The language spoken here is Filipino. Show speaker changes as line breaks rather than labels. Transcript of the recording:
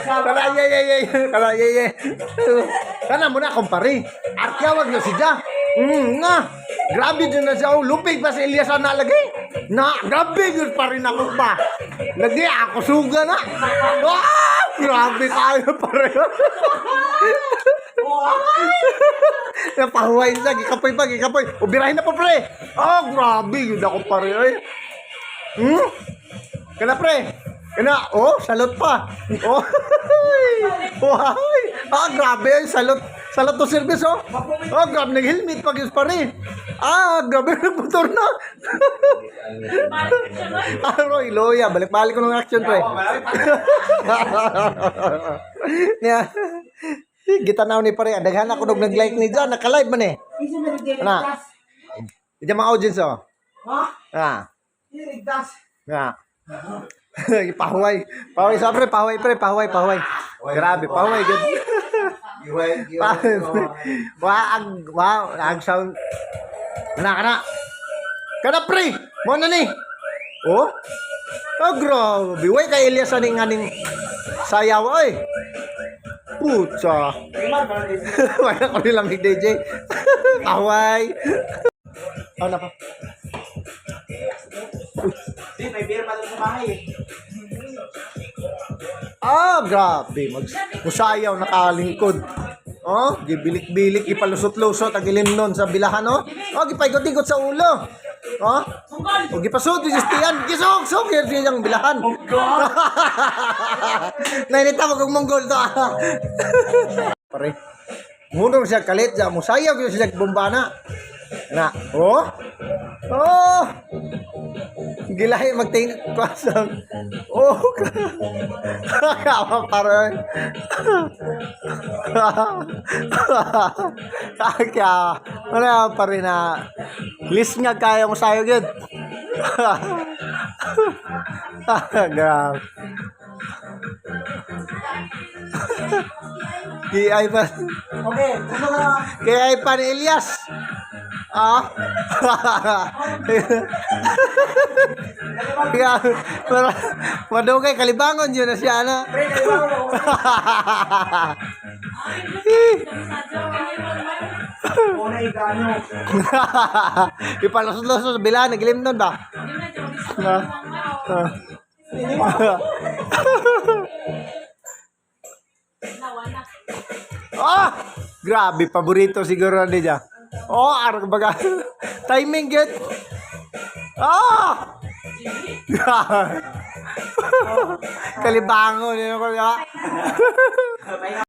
Kala ye ye ye. Kala ye ye. Kana mo na kumpare. Arkyawag na siya. Mm, nga. Grabe din na siya. Oh, lupig pa si Elias na lagi. Na, grabe yun pa rin ako pa. Lagi ako suga na. Ah, grabe kayo pareho. Napahuway siya. Gikapoy pa, gikapoy. Ubirahin na po, pre. Oh, grabe. Yun ako pareho. eh. Hmm? Kana pre? Kana, oh, salot pa. Oh, wow. Ah, grabe yung salot. Salot to service, oh. Oh, grabe, nag-helmet pag yun pa rin. Ah, grabe, nagmotor na. ah, Roy, loya. Balik-balik ko ng action, pre. Niya. Gitanaw ni pare. Daghan ako nung nag-like ni John. Naka-live man eh. Ana. Ito mga audience, oh.
Ha?
Ah.
Irigdas.
Nga. pahuway. Pahuway sa pre, pahuway pre, pahuway, pahuway. Grabe, pahuway good. Wa ag wow, ag sound. Kana kana. Kana pre, mo na ni. Oh? Oh, grabe. Way kay Elias aning aning sayaw oy. Putsa. Wala ko nilang DJ. Pahuway. Ano pa?
Bahay.
Ah, grabe. Mag musayaw nakalingkod. Oh, gibilik-bilik, ipalusot-lusot, ang ilimnon sa bilahan, oh. Oh, gipaigot-igot sa ulo. Oh, o gipasod, gistiyan, gisog, sok, yan siyang bilahan. Oh! Nainita mo kong Mongol to, ah. Pare, munong siya kalit, siya, musayaw, kaya siya bombana. Na, oh, oh, gilahi magting kwasang. Oh, kawa pare. Kaya, wala pa rin na list nga kaya mo sayo gid. Grabe. Kaya pa,
Okay, ano
kaya ni Elias. Ah. Kaya, para, madugay, kalibangon yun na siya, ano?
Pre.
Ipalusot-lusot sa bilahan, nagilim doon ba? Na. Ah! Grabe, paborito siguro niya. Oh, arag baga. Timing get. Ah! Kalibangon yun ako. ah.